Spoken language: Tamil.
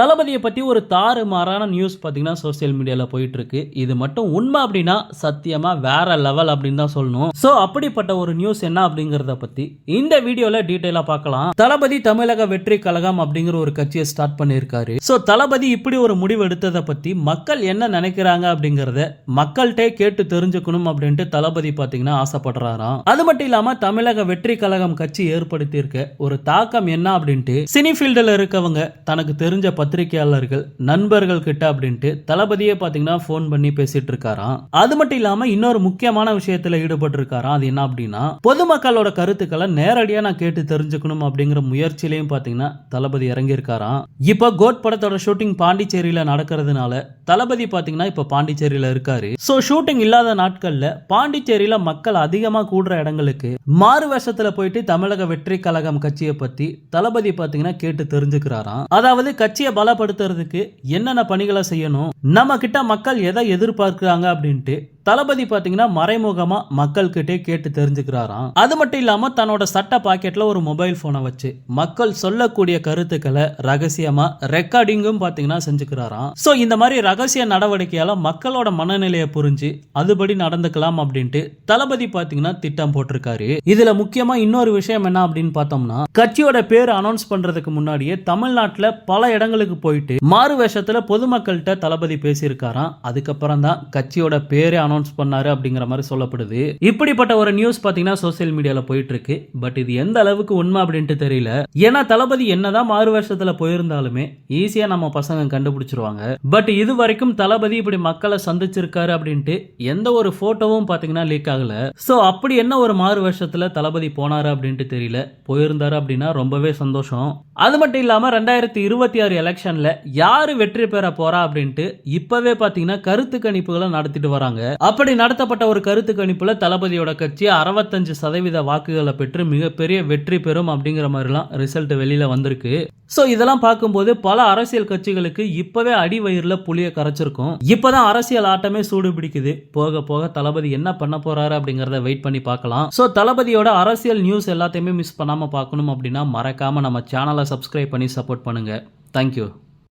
தளபதியை பற்றி ஒரு தாறு மாறான நியூஸ் பார்த்தீங்கன்னா சோசியல் மீடியாவில் போயிட்டுருக்கு. இது மட்டும் உண்மை அப்படின்னா சத்தியமாக வேற லெவல் அப்படின்னு தான் சொல்லணும். ஸோ அப்படிப்பட்ட ஒரு நியூஸ் என்ன அப்படிங்கிறத பற்றி இந்த வீடியோவில் டீட்டெயிலாக பார்க்கலாம். தளபதி தமிழக வெற்றி கழகம் அப்படிங்கிற ஒரு கட்சியை ஸ்டார்ட் பண்ணியிருக்காரு. ஸோ தளபதி இப்படி ஒரு முடிவு எடுத்ததை பற்றி மக்கள் என்ன நினைக்கிறாங்க அப்படிங்கிறத மக்கள்கிட்டே கேட்டு தெரிஞ்சுக்கணும் அப்படின்ட்டு தளபதி பார்த்தீங்கன்னா ஆசைப்படுறாராம். அது மட்டும் இல்லாமல் தமிழக வெற்றி கழகம் கட்சி ஏற்படுத்தியிருக்க ஒரு தாக்கம் என்ன அப்படின்ட்டு சினி ஃபீல்டில் இருக்கவங்க தனக்கு தெரிஞ்ச பத்திரிகையாளர்கள் நண்பர்கள் கிட்ட அப்படின்ட்டு தளபதியே பார்த்தீங்கன்னா ஃபோன் பண்ணி பேசிட்டு இருக்காராம் அது மட்டும் இல்லாம இன்னொரு முக்கியமான விஷயத்துல ஈடுபட்டு இருக்காராம் அது என்ன அப்படின்னா பொதுமக்களோட கருத்துக்களை நேரடியா நான் கேட்டு தெரிஞ்சுக்கணும் அப்படிங்கிற முயற்சியிலையும் பார்த்தீங்கன்னா தளபதி இறங்கியிருக்காராம். இப்போ கோட் படத்தோட ஷூட்டிங் பாண்டிச்சேரியில நடக்கிறதுனால தளபதி பார்த்தீங்கன்னா இப்போ பாண்டிச்சேரியில இருக்காரு. ஸோ ஷூட்டிங் இல்லாத நாட்கள்ல பாண்டிச்சேரியில மக்கள் அதிகமா கூடுற இடங்களுக்கு மாறு வேஷத்துல போயிட்டு தமிழக வெற்றி கழகம் கட்சியை பத்தி தளபதி பார்த்தீங்கன்னா கேட்டு தெரிஞ்சுக்கிறாராம். அதாவது கட்சியை பலப்படுத்துறதுக்கு என்னென்ன பணிகளை செய்யணும்? நம்ம கிட்ட மக்கள் எதை எதிர்பார்க்கிறாங்க அப்படின்ட்டு தளபதி பாத்தீங்கன்னா மறைமுகமா மக்கள்கிட்டே கேட்டு தெரிஞ்சுக்கிறாராம். அது மட்டும் இல்லாம தன்னோட சட்ட பாக்கெட்ல ஒரு மொபைல் போனை வச்சு மக்கள் சொல்லக்கூடிய கருத்துக்களை ரகசியமா ரெக்கார்டிங்கும் பாத்தீங்கன்னா செஞ்சுக்கிறாராம். சோ இந்த மாதிரி ரகசிய நடவடிக்கையால மக்களோட மனநிலையை புரிஞ்சு அதுபடி நடந்துக்கலாம் அப்படின்ட்டு தளபதி பாத்தீங்கன்னா திட்டம் போட்டிருக்காரு. இதுல முக்கியமா இன்னொரு விஷயம் என்ன அப்படின்னு பார்த்தோம்னா கட்சியோட பேர் அனௌன்ஸ் பண்றதுக்கு முன்னாடியே தமிழ்நாட்டுல பல இடங்களுக்கு போயிட்டு மாறு வேஷத்துல பொதுமக்கள்கிட்ட தளபதி பேசியிருக்காராம். அதுக்கப்புறம் தான் கட்சியோட பேரே அனௌன்ஸ் பண்ணாரு அப்படிங்கிற மாதிரி சொல்லப்படுது. இப்படிப்பட்ட ஒரு நியூஸ் பாத்தீங்கன்னா சோசியல் மீடியால போயிட்டு இருக்கு பட் இது எந்த அளவுக்கு உண்மை அப்படின்ட்டு தெரியல. ஏன்னா தளபதி என்னதான் மாறு வருஷத்துல போயிருந்தாலுமே ஈஸியா நம்ம பசங்க கண்டுபிடிச்சிருவாங்க. பட் இது வரைக்கும் தளபதி இப்படி மக்களை சந்திச்சிருக்காரு அப்படின்ட்டு எந்த ஒரு போட்டோவும் பாத்தீங்கன்னா லீக் ஆகல. சோ அப்படி என்ன ஒரு மாறு வருஷத்துல தளபதி போனாரு அப்படின்ட்டு தெரியல. போயிருந்தாரு அப்படின்னா ரொம்பவே சந்தோஷம். அது மட்டும் இல்லாம ரெண்டாயிரத்தி இருபத்தி ஆறு எலெக்ஷன்ல யாரு வெற்றி பெற போறா அப்படின்ட்டு இப்பவே பாத்தீங்கன்னா கருத்து கணிப்புகளை நடத்திட்டு வராங்க. அப்படி நடத்தப்பட்ட ஒரு கருத்து கணிப்பில் தளபதியோட கட்சி அறுபத்தஞ்சு சதவீத வாக்குகளை பெற்று மிகப்பெரிய வெற்றி பெறும் அப்படிங்கிற மாதிரிலாம் ரிசல்ட் வெளியில் வந்திருக்கு. ஸோ இதெல்லாம் பார்க்கும்போது பல அரசியல் கட்சிகளுக்கு இப்போவே அடி வயிறில் புளிய கரைச்சிருக்கும். இப்போதான் அரசியல் ஆட்டமே சூடு பிடிக்குது. போக போக தளபதி என்ன பண்ண போறாரு அப்படிங்கிறத வெயிட் பண்ணி பார்க்கலாம். ஸோ தளபதியோட அரசியல் நியூஸ் எல்லாத்தையுமே மிஸ் பண்ணாமல் பார்க்கணும் அப்படின்னா மறக்காமல் நம்ம சேனலை சப்ஸ்கிரைப் பண்ணி சப்போர்ட் பண்ணுங்கள் தேங்க்யூ